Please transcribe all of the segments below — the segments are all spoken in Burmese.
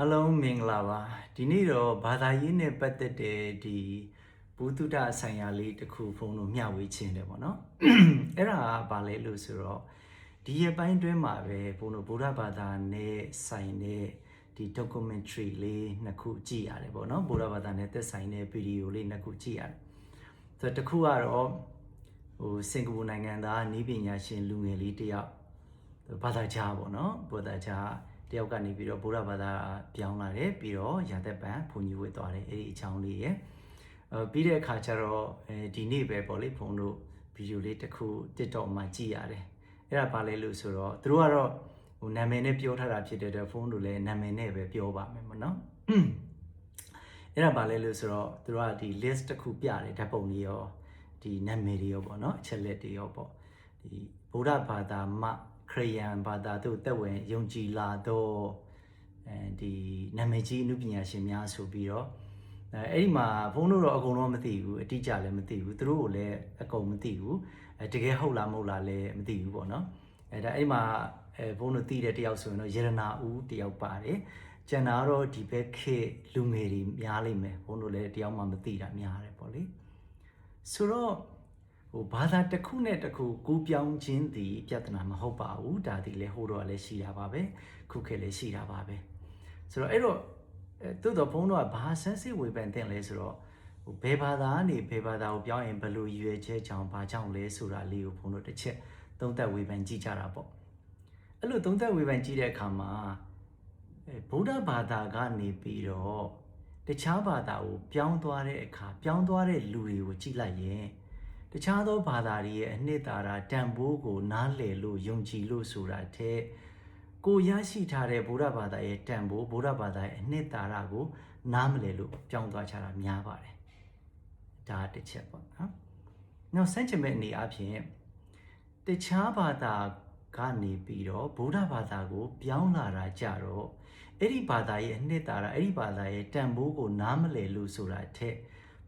အလုံးမင်္ဂလာပါဒီနေ့တော့ဘာသာရေးနဲ့ပတ်သက်တဲ့ဒီဘုဒ္ဓဆိုင်ရာလေးတစ်ခုဖုန်းလို့မျှဝေခြင်းတယ်ပေါ့နော်အဲ့ဒါကဘာလဲလို့ဆိုတော့ဒီရပိုင်းတွင်းမှာပဲဘုန်းတို့ဗုဒ္ဓဘာသာနဲ့ဆိုင်တဲ့ဒီ documentary လေးနှစ်ခုကြည့်ရတယ်ပေါ့နော်ဗုဒ္ဓဘာသာနဲ့သက်ဆိုင်တဲ့ဗီဒီယိုလေးနှစ်ခုကြည့်ရတယ်ဆိုတော့တစ်ခုကတော့ဟိုစင်ကာပူနိုင်ငံသားနီးပညာရှင်လူငယ်လေးတစ်ယောက်ဘာသာခြားပေါ့နော်ဘာသာခြား တယောက်ကနေပြီးတော့ဗုဒ္ဓဘာသာပြောင်းလာတယ်ပြီးတော့ရာသက်ပံဘုံကြီးဝတ်သွားတယ်အဲ့ဒီအကြောင်းလေးရယ်အဲပြီးတဲ့အခါကျတော့အဲဒီနေ့ပဲပေါ့လေဘုံတို့ဗီဒီယိုလေးတစ်ခု TikTok မှာကြည့်ရတယ်အဲ့ဒါဘာလဲလို့ဆိုတော့သူတို့ကတော့ဟိုနာမည်နဲ့ပြောထားတာဖြစ်တဲ့အတွက်ဖုန်းတို့လည်းနာမည်နဲ့ပဲပြောပါမယ်မနော်အဲ့ဒါဘာလဲလို့ဆိုတော့သူတို့ကဒီ list တစ်ခုပြတယ်ဓာတ်ပုံတွေရောဒီနာမည်တွေရောပေါ့နော်အချက်လက်တွေရောပေါ့ဒီဗုဒ္ဓဘာသာမှ ခရိယန်ဘာသာတို့တက်ဝင်ယုံကြည်လာတော့အဲဒီနာမည်ကြီးအမှုပညာရှင်များဆိုပြီးတော့အဲအဲ့ဒီမှာဘုန်းတို့တော့အကုန်လုံးမသိဘူးအတိအကျလည်းမသိဘူးသူတို့ကိုလည်းအကုန်မသိဘူးအဲတကယ်ဟုတ်လားမဟုတ်လားလည်းမသိဘူးပေါ့နော်အဲဒါအဲ့ဒီမှာအဲဘုန်းတို့သိတဲ့တယောက်ဆိုရင်တော့ယေရနာဦးတယောက်ပါတယ်ကျန်တာတော့ဒီဘက်ခေတ်လူငယ်တွေများလိမ့်မယ်ဘုန်းတို့လည်းတယောက်မှမသိတာများတယ်ပေါ့လေဆိုတော့ ဟိုဘာသာတစ်ခုနဲ့တစ်ခုကူးပြောင်းခြင်းဒီပြဿနာမဟုတ်ပါဘူးဒါဒီလေဟိုတော့လည်းရှိတာပါပဲခုခေတ်လည်းရှိတာပါပဲဆိုတော့အဲ့တော့အဲသို့တော့ဘုန်းတော်ကဘာဆန်းစစ်ဝေဖန်တင်လဲဆိုတော့ဟိုဘယ်ဘာသာကနေဘယ်ဘာသာကိုပြောင်းရင်ဘယ်လိုရည်ရွယ်ချက်ကြောင့်ဘာကြောင့်လဲဆိုတာလေးကိုဘုန်းတော်တစ်ချက်သုံးသပ်ဝေဖန်ကြည့်ကြတာပေါ့အဲ့လိုသုံးသပ်ဝေဖန်ကြည့်တဲ့အခါမှာအဲဗုဒ္ဓဘာသာကနေပြီးတော့တခြားဘာသာကိုပြောင်းသွားတဲ့အခါပြောင်းသွားတဲ့လူတွေကိုကြည့်လိုက်ရင် တခြားသောဘာသာတွေရဲ့အနှစ်သာရတန်ဖိုးကို နားလည်လို့ယုံကြည်လို့ဆိုတာတဲ့ကိုရရှိထားတဲ့ဗုဒ္ဓဘာသာရဲ့တန်ဖိုးဗုဒ္ဓဘာသာရဲ့အနှစ်သာရကို နားမလည်လို့ပြောင်းသွားချတာများပါတယ်ဒါတစ်ချက်ပေါ့နော်နောက်ဆန့်ကျင်မဲ့အနေအချင်းတခြားဘာသာကနေပြီးတော့ဗုဒ္ဓဘာသာကို ပြောင်းလာတာကြတော့အဲ့ဒီဘာသာရဲ့အနှစ်သာရအဲ့ဒီဘာသာရဲ့တန်ဖိုးကို နားမလည်လို့ဆိုတာတဲ့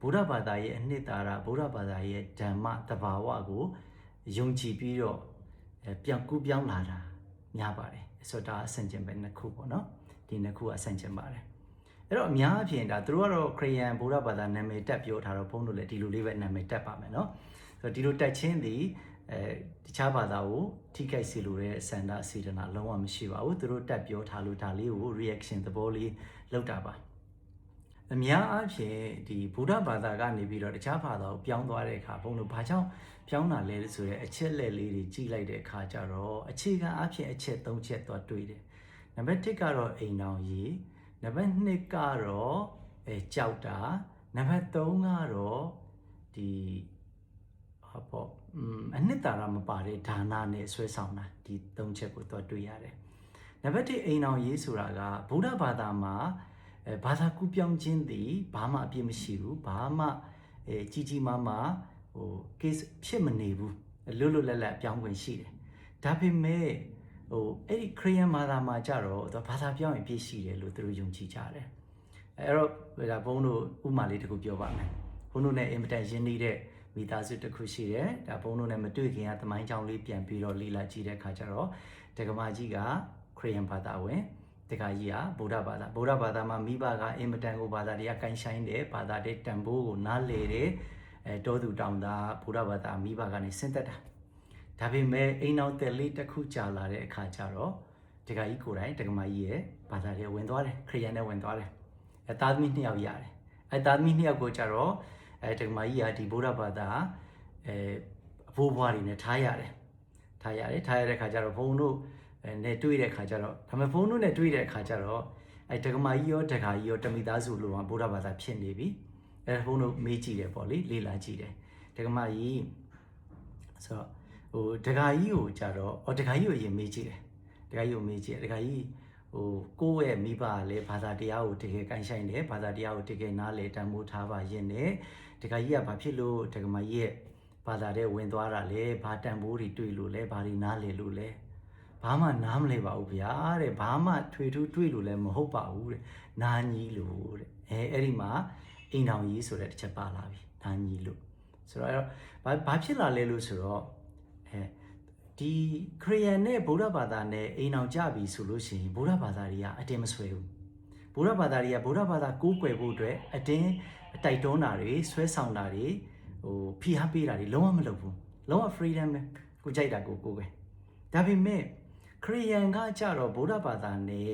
ဗုဒ္ဓဘာသာရဲ့အနှစ်သာရဗုဒ္ဓဘာသာရဲ့ဓမ္မတဘာဝကိုယုံကြည်ပြီးတော့အဲပြောင်းကူးပြောင်းလာတာများပါတယ်ဆိုတော့ဒါအဆင်ကျင်ပဲနှစ်ခုပေါ့နော်ဒီနှစ်ခုကအဆင်ကျင်ပါတယ်အဲ့တော့အများအပြားဒါသူတို့ကတော့ခရိယန်ဗုဒ္ဓဘာသာနာမည်တက်ပြောထားတော့ဘုန်းတို့လည်းဒီလိုလေးပဲနာမည်တက်ပါမယ်နော်ဆိုတော့ဒီလိုတက်ချင်းဒီအဲတခြားဘာသာကိုထိခိုက်စေလိုတဲ့ဆန္ဒစေတနာလုံးဝမရှိပါဘူးသူတို့တက်ပြောထားလို့ဒါလေးကို reaction သဘောလေးလောက်တာပါ အများအားဖြင့်ဒီဗုဒ္ဓဘာသာကနေပြီးတော့တခြားဘာသာကိုပြောင်းသွားတဲ့အခါဘုန်းတို့ဘာကြောင့်ပြောင်းတာလဲဆိုရဲအချက်လက်လေးတွေကြည့်လိုက်တဲ့အခါကျတော့အခြေခံအားဖြင့်အချက်၃ချက်သွားတွေ့တယ်နံပါတ်1ကတော့အိမ်တော်ကြီးနံပါတ်2ကတော့အဲကြောက်တာနံပါတ်3ကတော့ဒီဟောပေါ့อืมအနှစ်သာရမပါတဲ့ဒါနနဲ့ဆွဲဆောင်တာဒီ၃ချက်ကိုသွားတွေ့ရတယ်နံပါတ်1အိမ်တော်ရေးဆိုတာကဗုဒ္ဓဘာသာမှာ အဲဘာသာကူးပြောင်းခြင်းသည်ဘာမှအပြစ်မရှိဘူးဘာမှအဲကြီးကြီးမားမားဟို case ဖြစ်မနေဘူးလွတ်လွတ်လပ်လပ်ပြောင်းခွင့်ရှိတယ်ဒါပေမဲ့ဟိုအဲ့ဒီခရိယန်ဘာသာမှာကြတော့သူဘာသာပြောင်းရင်ပြည့်ရှိတယ်လို့သူတို့ယုံကြည်ကြတယ်အဲ့တော့ဒါဘုန်းတို့ဥမာလေးတစ်ခုပြောပါမယ်ဘုန်းတို့နဲ့အင်မတန်ရင်းနှီးတဲ့မိသားစုတစ်ခုရှိတယ်ဒါဘုန်းတို့နဲ့မတွေ့ခင်ကသမိုင်းကြောင်းလေးပြန်ပြီးတော့လေ့လာကြည့်တဲ့အခါကျတော့ဒကမာကြီးကခရိယန်ဘာသာဝင် တခါကြီးကဗုဒ္ဓဘာသာဗုဒ္ဓဘာသာမှာမိဘကအင်မတန်ကိုဘာသာတရားကိုင်းဆိုင်တယ်ဘာသာတဲ့တန်ဖိုးကိုနားလေတယ်အဲတောသူတောင်သားဗုဒ္ဓဘာသာမိဘကနေဆင်းသက်တာဒါပေမဲ့အိမ်အောင်တက်လေးတစ်ခုကြာလာတဲ့အခါကျတော့တခါကြီးကိုယ်တိုင်တက္ကမကြီးရဲ့ဘာသာတွေဝင်သွားတယ်ခရိယန်နဲ့ဝင်သွားတယ်အဲသားသမီးနှစ်ယောက်ရတယ်အဲသားသမီးနှစ်ယောက်ကိုကြတော့အဲတက္ကမကြီးကဒီဗုဒ္ဓဘာသာအဲအဖိုးဘွားတွေနဲ့ထားရတယ်ထားရတယ်ထားရတဲ့ခါကျတော့ဘုံတို့အဲ နဲ့တွေ့တဲ့ခါကျတော့ဒါပေမဲ့ဘုံတို့နဲ့တွေ့တဲ့ခါကျတော့အဲတက္ကမကြီးရောတက္ကကြီးရောတမိသားစုလိုမှာဗုဒ္ဓဘာသာဖြစ်နေပြီအဲဘုံတို့မေးကြည့်တယ်ပေါ့လေလေ့လာကြည့်တယ်တက္ကမကြီးဆိုတော့ဟိုတက္ကကြီးကိုကြတော့အော်တက္ကကြီးကိုအရင်မေးကြည့်တယ်တက္ကကြီးကိုမေးကြည့်တယ်တက္ကကြီးဟိုကိုယ့်ရဲ့မိဘကလည်းဘာသာတရားကိုတကယ်ကိုင်းဆိုင်တယ်ဘာသာတရားကိုတကယ်နားလေတန်ဖိုးထားပါရင်နဲ့တက္ကကြီးကဘာဖြစ်လို့တက္ကမကြီးရဲ့ဘာသာတဲ့ဝင်သွားတာလဲဘာတန်ဖိုးတွေတွေ့လို့လဲဘာတွေနားလေလို့လဲ ဘာမှနားမလဲပါဘူးဗျာတဲ့ဘာမှထွေထူးတွေ့လို့လည်းမဟုတ်ပါဘူးတဲ့နာညီလို့တဲ့အဲအဲ့ဒီမှာအိမ်တော်ကြီးဆိုတဲ့တစ်ချက်ပါလာပြီနာညီလို့ဆိုတော့အဲ့တော့ဘာဘာဖြစ်လာလဲလို့ဆိုတော့အဲဒီခရီးယန်နဲ့ဗုဒ္ဓဘာသာနဲ့အိမ်အောင်ကြပြီဆိုလို့ရှိရင်ဗုဒ္ဓဘာသာတွေကအတင်မဆွဲဘူးဗုဒ္ဓဘာသာတွေကဗုဒ္ဓဘာသာကိုးကွယ်ဖို့အတွက်အတင်းတိုက်တွန်းတာတွေဆွဲဆောင်တာတွေဟိုဖိအားပေးတာတွေလုံးဝမလုပ်ဘူးလုံးဝ freedom ပဲကိုကြိုက်တာကိုကိုးကွယ်ဒါပေမဲ့ ခရီးယန်ကကြတော့ဗုဒ္ဓဘာသာနဲ့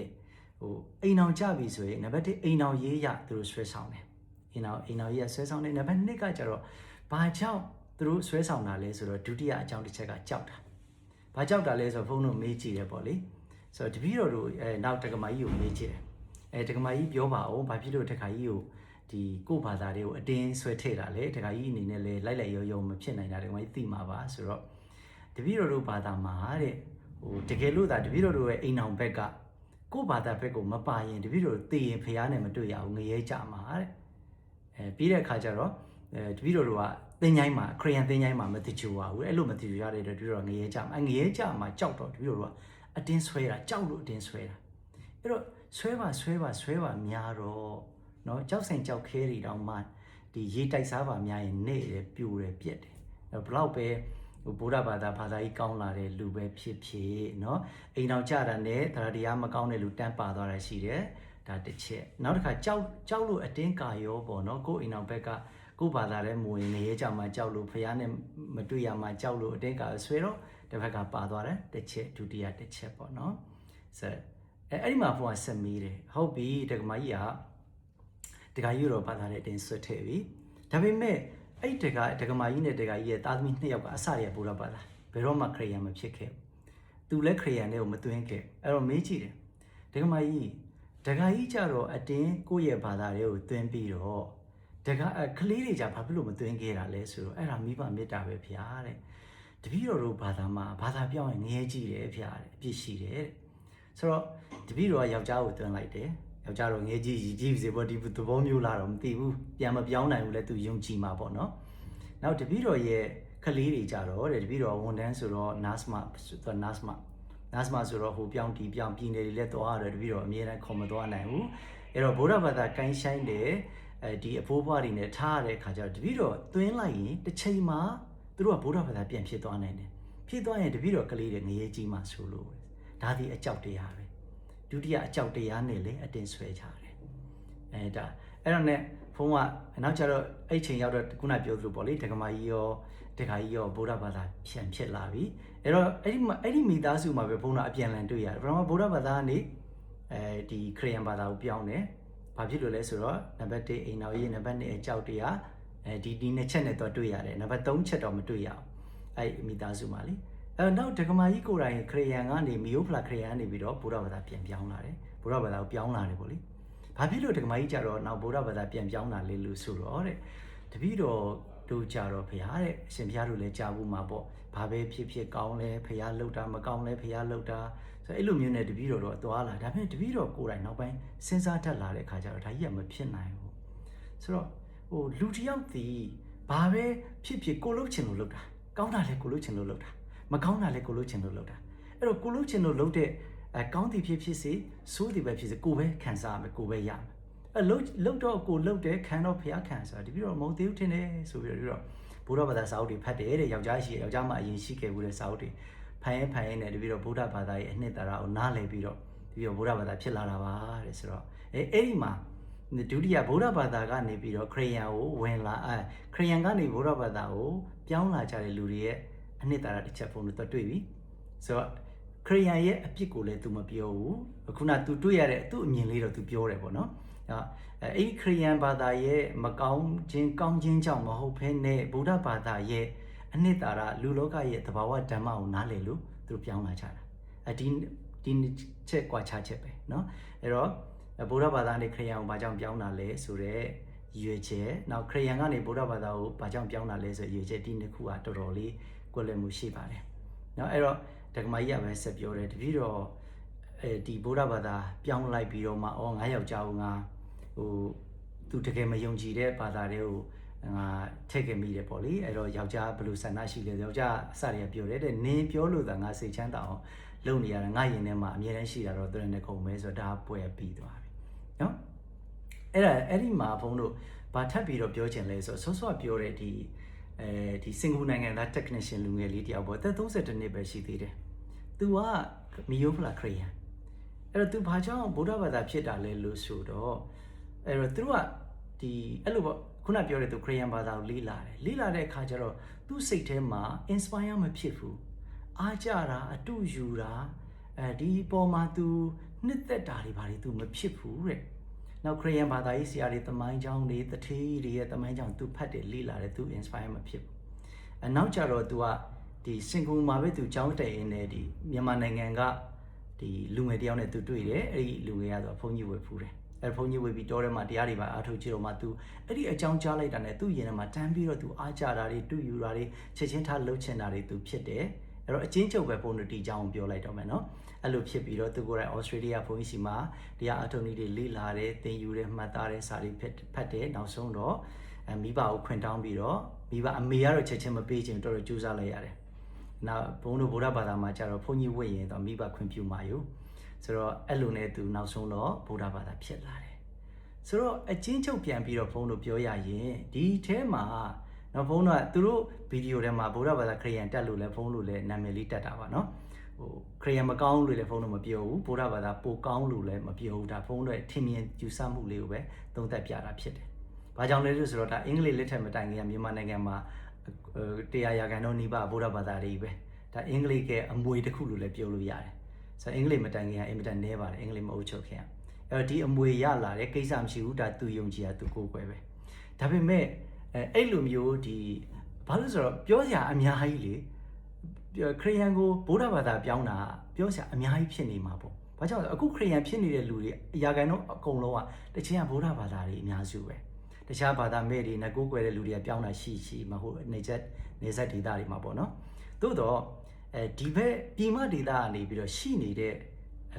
ဟိုအိမ်အောင်ကြပြီဆိုရင်နံပါတ်1အိမ်အောင်ရေးရသူတို့ဆွဲဆောင်တယ်အိမ်အောင်အိမ်အောင်ရေးရဆွဲဆောင်တယ်နံပါတ်2ကကြတော့ဘာကြောင့်သူတို့ဆွဲဆောင်တာလဲဆိုတော့ဒုတိယအကြောင်းတစ်ချက်ကကြောက်တာဘာကြောက်တာလဲဆိုတော့ဘုန်းတို့မေးကြည့်တယ်ပေါ့လေဆိုတော့တပည့်တော်တို့အဲနောက်တက္ကမကြီးကိုမေးကြည့်တယ်အဲတက္ကမကြီးပြောပါအောင်ဘာဖြစ်လို့တက္ကကြီးကိုဒီကိုယ့်ဘာသာတွေကိုအတင်းဆွဲထည့်တာလေတက္ကကြီးအနေနဲ့လေလိုက်လိုက်ရောရောမဖြစ်နိုင်တာတက္ကမကြီးသိမှာပါဆိုတော့တပည့်တော်တို့ဘာသာမှာတဲ့ ဟိုတကယ်လို့ဒါတပည့်တော်တို့ရဲ့အိမ်အောင်ဘက်ကကိုယ့်ဘာသာဘက်ကိုမပါရင်တပည့်တော်သိရင်ဖះနဲ့မတွေ့ရဘူးငရဲကြမှာတဲ့အဲပြီးတဲ့အခါကျတော့အဲတပည့်တော်တို့ကသင်ချိုင်းမှာခရီးယန်သင်ချိုင်းမှာမသိချူပါဘူးအဲ့လိုမသိချူရတဲ့အတွက်တပည့်တော်ငရဲကြမှာအဲငရဲကြမှာကြောက်တော့တပည့်တော်တို့ကအတင်းဆွဲတာကြောက်လို့အတင်းဆွဲတာအဲ့တော့ဆွဲပါဆွဲပါဆွဲပါများတော့เนาะကြောက်ဆိုင်ကြောက်ခဲတွေတောင်မှဒီရေတိုက်စားပါများရင်နေတယ်ပြိုတယ်ပြက်တယ်အဲ့ဘလောက်ပဲဟို ဗုဒ္ဓဘာသာဘာသာကြီးကောင်းလာတဲ့လူပဲဖြစ်ဖြစ်เนาะအိမ်တော်ကြတာနဲ့တရားတရားမကောင်းတဲ့လူတန်းပါသွားတာရှိတယ်ဒါတစ်ချက်နောက်တစ်ခါကြောက်ကြောက်လို့အတင်းကာရောပေါ့เนาะကိုယ်အိမ်တော်ဘက်ကကိုယ်ဘာသာလဲမဝင်နေရကြမှာကြောက်လို့ဖះနဲ့မတွေ့ရမှာကြောက်လို့အတင်းကာဆွဲတော့တစ်ဖက်ကပါသွားတယ်တစ်ချက်ဒုတိယတစ်ချက်ပေါ့เนาะဆိုအဲအဲ့ဒီမှာဘုရားဆက်မီးတယ်ဟုတ်ပြီတက္ကမကြီးကတက္ကကြီးတော့ဘာသာတဲ့အတင်းဆွတ်ထည့်ပြီဒါပေမဲ့ အဲ့တက္ကတက္ကမကြီးနဲ့တက္ကကြီးရဲ့သားသမီးနှစ်ယောက်ကအစရဘုရားဘာသာဘယ်တော့မှခရိယန်မဖြစ်ခဲ့ဘူးသူလည်းခရိယန်တွေကိုမသွင်းခဲ့အဲ့တော့မေးကြည့်တယ်တက္ကမကြီးတက္ကကြီးကြတော့အတင်းကိုယ့်ရဲ့ဘာသာတွေကိုသွင်းပြီးတော့တက္ကကလေးတွေကြဘာဖြစ်လို့မသွင်းခဲ့တာလဲဆိုတော့အဲ့ဒါမိဘမေတ္တာပဲဖျားတဲ့တပည့်တော်တို့ဘာသာမှာဘာသာပြောင်းရင်ငရဲကြည့်တယ်ဖျားတဲ့အပြစ်ရှိတယ်တဲ့ဆိုတော့တပည့်တော်ကယောက်ျားကိုသွင်းလိုက်တယ် ယောက်ျားတော့ငဲကြီးကြီးကြီးစေပေါ့ဒီသဘောမျိုးလာတော့မသိဘူးပြန်မပြောင်းနိုင်ဘူးလဲသူယုံကြည်မှာပေါ့နော်နောက်တပည့်တော်ရဲ့ကလေးတွေကြတော့တဲ့တပည့်တော်ဝန်တန်းဆိုတော့ NASMA ဆိုတော့ NASMA NASMA ဆိုတော့ဟိုပြောင်းတီပြောင်းပြည်နယ်တွေလည်းသွားရတယ်တပည့်တော်အမြဲတမ်းခေါ်မသွားနိုင်ဘူးအဲ့တော့ဗုဒ္ဓဘာသာကိုင်းဆိုင်တယ်အဲဒီအဖိုးဘွားတွေနဲ့ထားရတဲ့ခါကျတော့တပည့်တော်သွင်းလိုက်ရင်တစ်ချိန်မှာသူတို့ကဗုဒ္ဓဘာသာပြန်ဖြစ်သွားနိုင်တယ်ဖြစ်သွားရင်တပည့်တော်ကလေးတွေငရေကြီးမှဆိုလို့ဒါဒီအကြောက်တရားပဲ ဒုတိယအကြောက်တရားနဲ့လေအတင်ဆွဲကြတယ်အဲဒါအဲ့တော့ ਨੇ ဖုန်းကနောက်ကျတော့အဲ့ချိန်ရောက်တော့ခုနပြောသလိုပေါ့လေဒကမာကြီးရောဒကာကြီးရောဗုဒ္ဓဘာသာဖြန့်ဖြစ်လာပြီအဲ့တော့အဲ့ဒီအဲ့ဒီမိသားစုမှာပဲဘုန်းတော်အပြန်လန်တွေ့ရတယ်ပထမဗုဒ္ဓဘာသာကနေအဲဒီခရစ်ယာန်ဘာသာကိုပြောင်းတယ်ဘာဖြစ်လို့လဲဆိုတော့နံပါတ်1အိမ်တော်ရေးနံပါတ်2အကြောက်တရားအဲဒီဒီနှစ်ချက်နဲ့တော့တွေ့ရတယ်နံပါတ်3ချက်တော့မတွေ့ရအောင်အဲ့မိသားစုမှာလေ အဲနောက်ဒကမာကြီးကိုယ်တိုင်ခရစ်ယာန်ကနေမီယိုဖလာခရစ်ယာန်နေပြီးတော့ဗုဒ္ဓဘာသာပြန်ပြောင်းလာတယ်ဗုဒ္ဓဘာသာကိုပြောင်းလာတယ်ပေါ့လေဘာဖြစ်လို့ဒကမာကြီးကြတော့နောက်ဗုဒ္ဓဘာသာပြန်ပြောင်းလာလေလို့ဆိုတော့တဲ့တပည့်တော်တို့ကြတော့ဖရားတဲ့အရှင်ဖရားတို့လည်းကြားဘူးမှာပေါ့ဘာပဲဖြစ်ဖြစ်ကောင်းလဲဖရားလှုပ်တာမကောင်းလဲဖရားလှုပ်တာဆိုအဲ့လိုမျိုးနဲ့တပည့်တော်တော့သွားလာဒါပေမဲ့တပည့်တော်ကိုယ်တိုင်နောက်ပိုင်းစဉ်းစားတတ်လာတဲ့ခါကျတော့ဒါကြီးကမဖြစ်နိုင်ဘူးဆိုတော့ဟိုလူတစ်ယောက်ဒီဘာပဲဖြစ်ဖြစ်ကိုလှုပ်ချင်လို့လှုပ်တာကောင်းတာလည်းကိုလှုပ်ချင်လို့လှုပ်တာ မကောင်းတာလည်းကိုလှုပ်ချင်လို့လှုပ်တာအဲ့တော့ကိုလှုပ်ချင်လို့လှုပ်တဲ့အဲကောင်းသည်ဖြစ်ဖြစ်စေဆိုးသည်ပဲဖြစ်စေကိုပဲခံစားရမယ်ကိုပဲရမယ်အဲလှုပ်လှုပ်တော့ကိုလှုပ်တယ်ခံတော့ဖျားခံဆိုတာဒီပြီးတော့မဟုတ်သေးဘူးထင်တယ်ဆိုပြီးတော့ဘုရားဘာသာစာအုပ်တွေဖတ်တယ်တဲ့ယောက်ျားရှိယောက်ျားမှအရင်ရှိခဲ့ဘူးတဲ့စာအုပ်တွေဖန်ရင်ဖန်ရင်နဲ့တပြီးတော့ဗုဒ္ဓဘာသာရဲ့အနှစ်သာရကိုနားလည်ပြီးတော့ဒီပြီးတော့ဗုဒ္ဓဘာသာဖြစ်လာတာပါတဲ့ဆိုတော့အဲအဲ့ဒီမှာဒုတိယဗုဒ္ဓဘာသာကနေပြီးတော့ခရိယန်ကိုဝင်လာအဲခရိယန်ကနေဗုဒ္ဓဘာသာကိုပြောင်းလာကြတဲ့လူတွေရဲ့ အနှစ်သာရတစ်ချက်ဖုန်းလို့သူတွေ့ပြီဆိုတော့ခရိယန်ရဲ့အပြစ်ကိုလည်းသူမပြောဘူးအခုနသူတွေ့ရတဲ့သူ့အမြင်လေးတော့သူပြောတယ်ပေါ့နော်အဲ့ဒီခရိယန်ဘာသာရဲ့မကောင်းခြင်းကောင်းခြင်းကြောင့်မဟုတ်ဘဲနဲ့ဗုဒ္ဓဘာသာရဲ့အနှစ်သာရလူလောကရဲ့သဘာဝဓမ္မကိုနားလည်လို့သူတို့ပြောင်းလာကြတာအဒီဒီချက်ကွာခြားချက်ပဲเนาะအဲ့တော့ဗုဒ္ဓဘာသာနဲ့ခရိယန်ကိုဘာကြောင့်ပြောင်းလာလဲဆိုတော့ရွေချက်နောက်ခရိယန်ကနေဗုဒ္ဓဘာသာကိုဘာကြောင့်ပြောင်းလာလဲဆိုရွေချက်ဒီနှစ်ခုကတော်တော်လေး ကွက်လွယ်မှုရှိပါတယ်။နော်အဲ့တော့ဒကမာကြီးကပဲဆက်ပြောတယ်တပည့်တော်အဲဒီဗုဒ္ဓဘာသာပြောင်းလိုက်ပြီးတော့မှအော်ငါယောက်ျားငါဟိုသူတကယ်မယုံကြည်တဲ့ဘာသာတွေကိုငါထည့်ခဲ့မိတယ်ပေါ့လေအဲ့တော့ယောက်ျားဘယ်လိုဆန္ဒရှိလဲယောက်ျားအစရပြောတယ်တဲ့နင်းပြောလို့သာငါစိတ်ချမ်းသာအောင်လုပ်နေရတာငါရင်ထဲမှာအမြဲတမ်းရှိတာတော့သူနဲ့ကုန်ပဲဆိုတော့ဒါပွဲပြီးသွားပြီနော်အဲ့ဒါအဲ့ဒီမှာဘုန်းတို့ဘာထပ်ပြီးတော့ပြောချင်လဲဆိုတော့ဆော့ဆော့ပြောတဲ့ဒီ အဲဒီစင်ကာပူနိုင်ငံသား technician လူငယ်လေးတယောက်ပေါ့အသက်32နှစ်ပဲရှိသေးတယ်။ तू ကမီယိုဖလာခရီးယန် အဲ့တော့ तू ဘာကြောင့်ဗုဒ္ဓဘာသာဖြစ်တာလဲလို့ဆိုတော့အဲ့တော့သူတို့ကဒီအဲ့လိုပေါ့ခုနပြောတဲ့သူခရစ်ယာန်ဘာသာကိုလေ့လာတယ်လေ့လာတဲ့အခါကျတော့သူ့စိတ်ထဲမှာ inspire မဖြစ်ဘူးအားကြတာအတူယူတာအဲဒီပေါ်မှာ तू နှစ်သက်တာတွေဘာတွေ तू မဖြစ်ဘူးတဲ့ နောက်ခရစ်ယာန်ဘာသာရေးဆရာတွေတမိုင်းကြောင်းတွေတထေးတွေရဲ့တမိုင်းကြောင်း तू ဖတ်တယ်လေ့လာတယ် तू inspire မဖြစ်ဘူးအနောက်ကျတော့ तू ကဒီစင်ကာပူမှာပဲ तू ကျောင်းတက်ရင်းနဲ့ဒီမြန်မာနိုင်ငံက ဒီလူငယ်တယောက်နဲ့သူတွေ့တယ်အဲ့ဒီလူငယ်ကတော့ဘုန်းကြီးဝေဖူးတယ်အဲ့ဘုန်းကြီးဝေပြီးတောထဲမှာတရားတွေပါအားထုတ်ကြည့်တော့မှ तू အဲ့ဒီအကြောင်းကြားလိုက်တာနဲ့သူ့ရင်ထဲမှာတန်းပြီးတော့ तू အားကြတာတွေတူယူတာတွေချက်ချင်းထားလှုပ်ချင်တာတွေ तू ဖြစ်တယ် အဲ့တော့အချင်းချုပ်ပဲဘုန်းတို့ဒီအကြောင်းကိုပြောလိုက်တော့မယ်နော်အဲ့လိုဖြစ်ပြီးတော့သူကိုယ်တိုင်ဩစတြေးလျဘုန်းကြီးစီမှာတရားအားထုတ်နည်းတွေလေ့လာတယ်သင်ယူတယ်မှတ်သားတယ်စာတွေဖတ်ဖတ်တယ်နောက်ဆုံးတော့အမိဘကိုခွင့်တောင်းပြီးတော့မိဘအမေကတော့ချက်ချင်းမပေးချင်တော်တော်ကြိုးစားလိုက်ရတယ်နောက်ဘုန်းတို့ဗုဒ္ဓဘာသာမှာကျတော့ဘုန်းကြီးဝတ်ရင်တော့မိဘခွင့်ပြုမှာယူဆိုတော့အဲ့လိုနဲ့သူနောက်ဆုံးတော့ဗုဒ္ဓဘာသာဖြစ်လာတယ်ဆိုတော့အချင်းချုပ်ပြန်ပြီးတော့ဘုန်းတို့ပြောရရင်ဒီထဲမှာ နော်ဘုန်းတို့ကသူတို့ဗီဒီယိုထဲမှာဗုဒ္ဓဘာသာခရိယန်တက်လို့လဲဘုန်းတို့လည်းနာမည်လေးတက်တာပါနော်ဟိုခရိယန်မကောင်းလို့လည်းဘုန်းတို့မပြောဘူးဗုဒ္ဓဘာသာပိုကောင်းလို့လည်းမပြောဘူးဒါဘုန်းတို့ရဲ့ထင်မြင်ယူဆမှုလေးကိုပဲသုံးသပ်ပြတာဖြစ်တယ်။ဘာကြောင့်လဲလို့ဆိုတော့ဒါအင်္ဂလိပ်လက်ထက်မတိုင်ခင်ကမြန်မာနိုင်ငံမှာတရားရာခိုင်နှုန်းနီးပါးဗုဒ္ဓဘာသာတွေပဲဒါအင်္ဂလိပ်ရဲ့အမွေတစ်ခုလို့လည်းပြောလို့ရတယ်။ဆိုတော့အင်္ဂလိပ်မတိုင်ခင်ကအင်မတန်နဲပါတယ်အင်္ဂလိပ်မအုပ်ချုပ်ခင်ကအဲ့တော့ဒီအမွေရလာတဲ့ကိစ္စမရှိဘူးဒါသူယုံကြည်တာသူကိုယ်ကွယ်ပဲဒါပေမဲ့ အဲအဲ့လိုမျိုးဒီဘာလို့ဆိုတော့ပြောစရာအများကြီးလေခရိယန်ကိုဗုဒ္ဓဘာသာပြောင်းတာပြောစရာအများကြီးဖြစ်နေမှာပေါ့ဘာကြောင့်လဲအခုခရိယန်ဖြစ်နေတဲ့လူတွေအရာကန်တော့အကုန်လုံးကတချင်ကဗုဒ္ဓဘာသာတွေအများစုပဲတခြားဘာသာမဲ့တွေငကိုးကွယ်တဲ့လူတွေကပြောင်းတာရှိရှိမဟုတ်နေချက်နေဆက်ဒေသတွေမှာပေါ့နော်သို့တော့အဲဒီဘက်ပြည်မဒေသကနေပြီးတော့ရှိနေတဲ့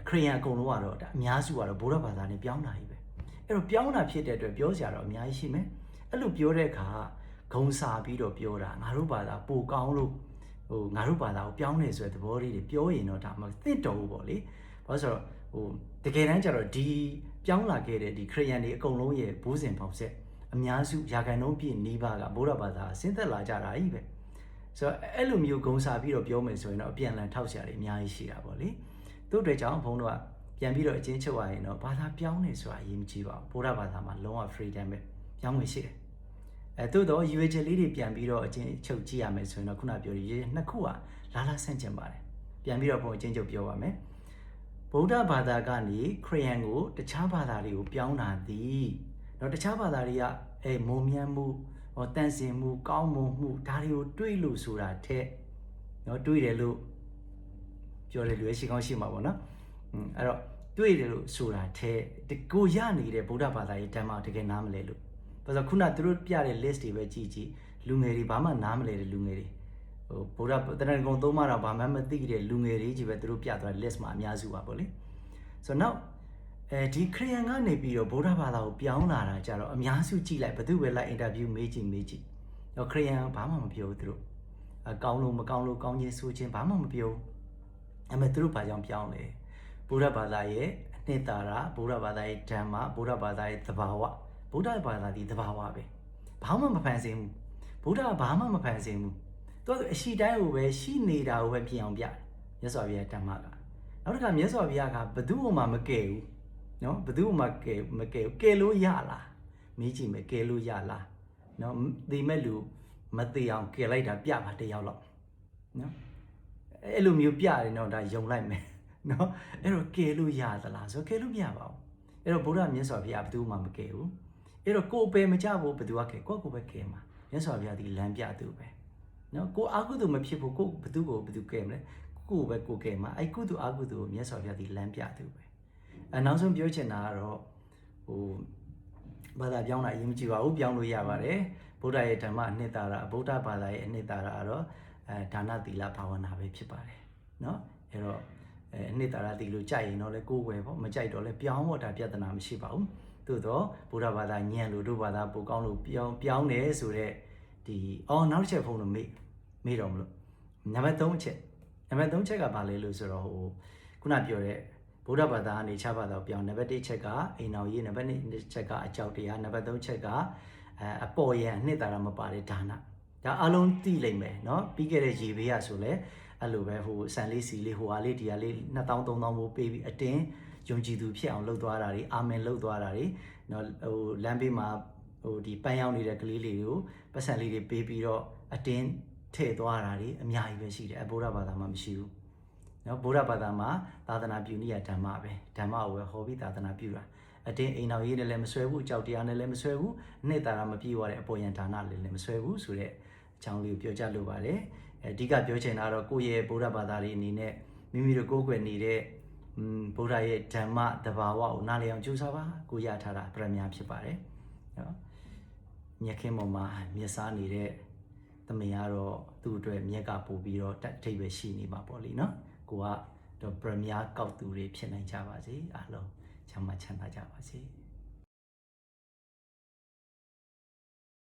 ခရိယန်အကုန်လုံးကတော့ဒါအများစုကတော့ဗုဒ္ဓဘာသာနဲ့ပြောင်းတာကြီးပဲအဲ့တော့ပြောင်းတာဖြစ်တဲ့အတွက်ပြောစရာတော့အများကြီးရှိမယ် အဲ့လိုပြောတဲ့အခါဂုံစာပြီးတော့ပြောတာငါတို့ဘာသာပိုကောင်းလို့ဟိုငါတို့ဘာသာကိုပြောင်းနေဆိုတဲ့သဘောလေးတွေပြောရင်တော့ဒါမှသင့်တော်ဘူးပေါ့လေဘာလို့ဆိုတော့ဟိုတကယ်တမ်းကျတော့ဒီပြောင်းလာခဲ့တဲ့ဒီခရိယန်တွေအကုန်လုံးရဲ့ဘိုးစဉ်ပေါက်ဆက်အများစုယာကန်လုံးပြည့်နီးပါးကဗုဒ္ဓဘာသာဆင်းသက်လာကြတာကြီးပဲဆိုတော့အဲ့လိုမျိုးဂုံစာပြီးတော့ပြောမယ်ဆိုရင်တော့အပြန်အလှန်ထောက်ဆရာတွေအများကြီးရှိတာပေါ့လေတို့တွေကြောင့်ဘုန်းတော်ကပြန်ပြီးတော့အချင်းချုပ်ရရင်တော့ဘာသာပြောင်းနေဆိုတာအရေးမကြီးပါဘူးဗုဒ္ဓဘာသာမှာလုံးဝ freedom ပဲပြောင်းဝင်ရှိတယ် အဲသို့တော့ရွေချက်လေးတွေပြန်ပြီးတော့အချင်းချုပ်ကြည့်ရမယ်ဆိုရင်တော့ခုနပြောရည်နှစ်ခုဟာလာလာဆန့်ကျင်ပါတယ်ပြန်ပြီးတော့ဘုံအချင်းချုပ်ပြောပါမယ်ဗုဒ္ဓဘာသာကနေခရစ်ယာန်ကိုတခြားဘာသာတွေကိုပြောင်းတာသည်တော့တခြားဘာသာတွေကအဲမုံမြန်းမှုဟောတန့်စင်မှု ကောင်းမွန်မှုဒါတွေကိုတွေးလို့ဆိုတာထက်နော်တွေးတယ်လို့ပြောတယ်လူရဲ့ရှိကောင်းရှိမှာပေါ့နော်อืมအဲ့တော့တွေးတယ်လို့ဆိုတာထက်ကိုရနေတဲ့ဗုဒ္ဓဘာသာရဲ့ဓမ္မတကယ်နားမလဲလို့ ဘာလို့ခုနသူတို့ပြတဲ့ list တွေပဲကြည့်ကြည့်လူငယ်တွေဘာမှနားမလဲတဲ့လူငယ်တွေဟိုဗုဒ္ဓတရဏဂုံသုံးပါတော့ဘာမှမသိတဲ့လူငယ်တွေကြီးပဲသူတို့ပြသွားတဲ့ list မှာအများစုပါပေါ့လေဆိုတော့နောက်အဲဒီခရီးယန်ကနေပြီးတော့ဗုဒ္ဓဘာသာကိုပြောင်းလာတာကြတော့အများစုကြည့်လိုက်ဘသူပဲလိုက်အင်တာဗျူးမေးကြည့်မေးကြည့်တော့ခရီးယန်ဘာမှမပြောဘူးသူတို့အကောင်းလို့မကောင်းလို့ကောင်းခြင်းဆိုခြင်းဘာမှမပြောဘူးအဲ့မဲ့သူတို့ဘာကြောင့်ပြောင်းလဲဗုဒ္ဓဘာသာရဲ့အနှစ်သာရဗုဒ္ဓဘာသာရဲ့ဓမ္မဗုဒ္ဓဘာသာရဲ့သဘာဝ ဗုဒ္ဓဘာသာဒီသဘာဝပဲဘာမှမဖန်ဆင်းဘူးဗုဒ္ဓဘာမှမဖန်ဆင်းဘူးသူကအရှိတိုင်းကိုပဲရှိနေတာကိုပဲပြင်အောင်ပြတယ်မြတ်စွာဘုရားဓမ္မကနောက်တစ်ခါမြတ်စွာဘုရားကဘသူ့ဟိုမှာမကယ်ဘူးနော်ဘသူ့ဟိုမှာကယ်မကယ်ဘူးကယ်လို့ရလားမေးကြည့်မယ်ကယ်လို့ရလားနော်ဒီမဲ့လူမသိအောင်ကယ်လိုက်တာပြပါတယောက်လောက်နော်အဲ့လိုမျိုးပြရင်တော့ဒါယုံလိုက်မယ်နော်အဲ့တော့ကယ်လို့ရသလားဆိုကယ်လို့မရပါဘူးအဲ့တော့ဗုဒ္ဓမြတ်စွာဘုရားဘသူ့မှမကယ်ဘူး အဲ့တော့ကိုယ်ပဲမကြဘူးဘသူကကယ်ကိုယ့်ကိုယ်ပဲကယ်မှာမြတ်စွာဘုရားဒီလမ်းပြသူပဲနော်ကိုအာကုသိုလ်မဖြစ်ဘူးကိုဘသူကိုဘသူကဲမလဲကိုကိုပဲကိုကဲမှာအဲ့ကုသိုလ်အာကုသိုလ်ကိုမြတ်စွာဘုရားဒီလမ်းပြသူပဲအနောက်ဆုံးပြောချင်တာကတော့ဟိုဘာသာပြောင်းတာအရင်မကြည့်ပါဘူးပြောင်းလို့ရပါတယ်ဗုဒ္ဓရဲ့ဓမ္မအနှစ်သာရဗုဒ္ဓဘာသာရဲ့အနှစ်သာရကတော့အဲဒါနသီလဘာဝနာပဲဖြစ်ပါတယ်နော်အဲ့တော့အဲအနှစ်သာရသီလို့ကြိုက်ရင်တော့လေကိုယ်ွယ်ပေါ့မကြိုက်တော့လေပြောင်းဖို့ဒါပြဿနာမရှိပါဘူး သို့တော့ဗုဒ္ဓဘာသာညံ့လို့တို့ဘာသာပိုကောင်းလို့ပြောင်းပြောင်းတယ်ဆိုတော့ဒီအော်နောက်တစ်ချက်ဖုန်းတော့မေ့မေ့တော့မလို့နံပါတ်3အချက်နံပါတ်3ချက်ကဘာလဲလို့ဆိုတော့ဟိုခုနပြောတဲ့ဗုဒ္ဓဘာသာကနေခြားဘာသာကိုပြောင်းနံပါတ်1ချက်ကအိမ်တော်ရေးနံပါတ်2ချက်ကအကြောက်တရားနံပါတ်3ချက်ကအဲအပေါ်ရန်အနှစ်သာရမပါတဲ့ဒါနဒါအလုံးသိလိမ့်မယ်เนาะပြီးခဲ့တဲ့ရေဘေးရဆိုလဲအဲ့လိုပဲဟိုဆန်လေးစီလေးဟိုဟာလေးဒီဟာလေး2000 3000ဘိုးပေးပြီးအတင်း ယုံကြည်သူဖြစ်အောင်လှုပ်သွားတာတွေအာမင်လှုပ်သွားတာတွေနော်ဟိုလမ်းဘေးမှာဟိုဒီပန်းရောက်နေတဲ့ကလေးလေးတွေကိုပတ်စံလေးတွေပေးပြီးတော့အတင်းထည့်သွားတာတွေအများကြီးပဲရှိတယ်အဘိဓဘာသာမှာမရှိဘူးနော်ဗုဒ္ဓဘာသာမှာသာသနာပြုနည်းဓမ္မပဲဓမ္မကိုပဲဟောပြီးသာသနာပြုတာအတင်းအိမ်တော်ရေးနဲ့လည်းမဆွဲဘူးအကြောက်တရားနဲ့လည်းမဆွဲဘူးအနှစ်သာရမပြည့်ဝတဲ့အပေါ်ယံဌာနလည်းလည်းမဆွဲဘူးဆိုတော့အကြောင်းလေးကိုပြောကြလိုပါတယ်အဓိကပြောချင်တာတော့ကိုယ့်ရဲ့ဗုဒ္ဓဘာသာလေးအနေနဲ့မိမိတို့ကိုယ်ကွယ်နေတဲ့ อืมဗုဒ္ဓရဲ့ဓမ္မတဘာဝကိုနားလည်အောင်ကြိုးစားပါကိုရထားတာပရမညာဖြစ်ပါတယ်နော်မြက်ခင်းပေါ်မှာမြက်စားနေတဲ့သမင်ကတော့သူ့အတွက်မြက်ကပို့ပြီးတော့တက်ထိပ်ပဲရှိနေမှာပေါ့လीနော်ကိုကတော့ပရမညာကောက်သူတွေဖြစ်နိုင်ကြပါစေအားလုံးချမ်းသာချမ်းသာကြပါစေ